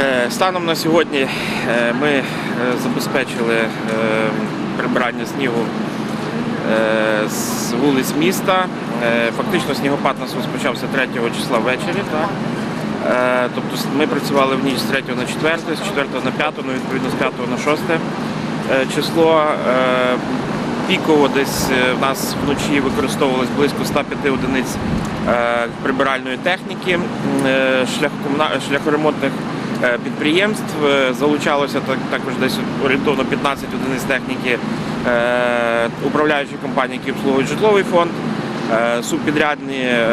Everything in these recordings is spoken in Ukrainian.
Е, Станом на сьогодні е, ми е, забезпечили прибирання снігу з вулиць міста. Фактично снігопад нас розпочався 3 числа ввечері. Тобто ми працювали в ніч з 3 на 4, з 4 на 5, ну відповідно з 5 на 6 е, число. Піково десь в нас вночі використовувалось близько 105 одиниць прибиральної техніки, шляхоремонтних підприємств. Е, Залучалося так- також десь орієнтовно 15 одиниць техніки е, управляючої компанії, які обслуговують житловий фонд. Е, Субпідрядні е,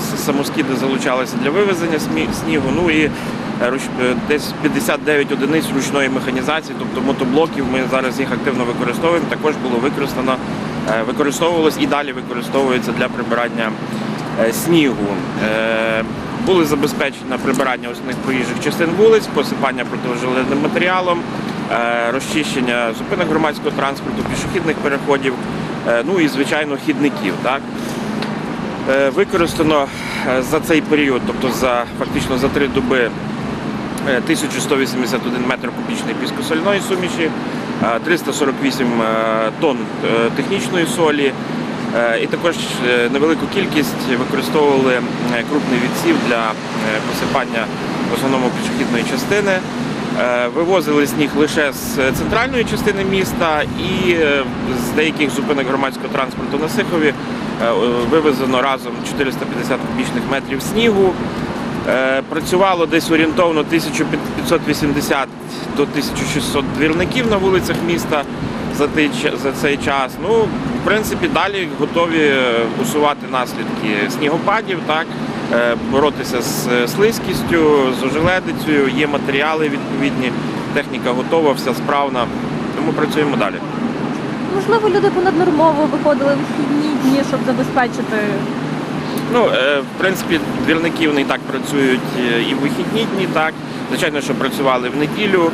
с- самоскиди залучалися для вивезення снігу. Ну і е, е, десь 59 одиниць ручної механізації, тобто мотоблоків. Ми зараз їх активно використовуємо. Також було використано, е, використовувалось і далі використовується для прибирання е, снігу. Е, Були забезпечено прибирання основних проїжджих частин вулиць, посипання протижелезним матеріалом, е, розчищення зупинок громадського транспорту, пішохідних переходів, е, ну і звичайно хідників. Так? Е, Використано е, за цей період, тобто за фактично за три доби, е, 1181 метр кубічний піскосольної суміші, е, 348 е, тонн е, технічної солі. Е, І також е, невелику кількість використовували е, крупний відсів для посипання в основному пішохідної частини. Вивозили сніг лише з центральної частини міста і з деяких зупинок громадського транспорту на Сихові вивезено разом 450 кубічних метрів снігу. Працювало десь орієнтовно 1580 до 1600 двірників на вулицях міста за, цей час. Ну, принципі, далі готові усувати наслідки снігопадів, так, е, боротися з е, слизькістю, з ожеледицею, є матеріали відповідні, техніка готова, вся справна. Тому працюємо далі. Можливо, люди понаднормово виходили вихідні дні, щоб забезпечити. Ну, е, в принципі, двірники вони і так працюють і в вихідні дні, так. Звичайно, що працювали в неділю,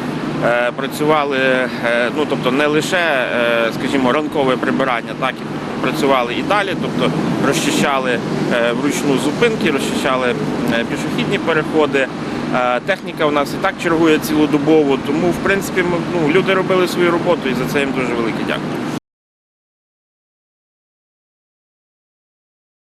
працювали, е, ну тобто не лише, е, скажімо, ранкове прибирання, так і працювали і далі, тобто розчищали е, вручну зупинки, розчищали е, пішохідні переходи. Е, Техніка у нас і так чергує цілодобово, тому в принципі ну, люди робили свою роботу і за це їм дуже велике дякую.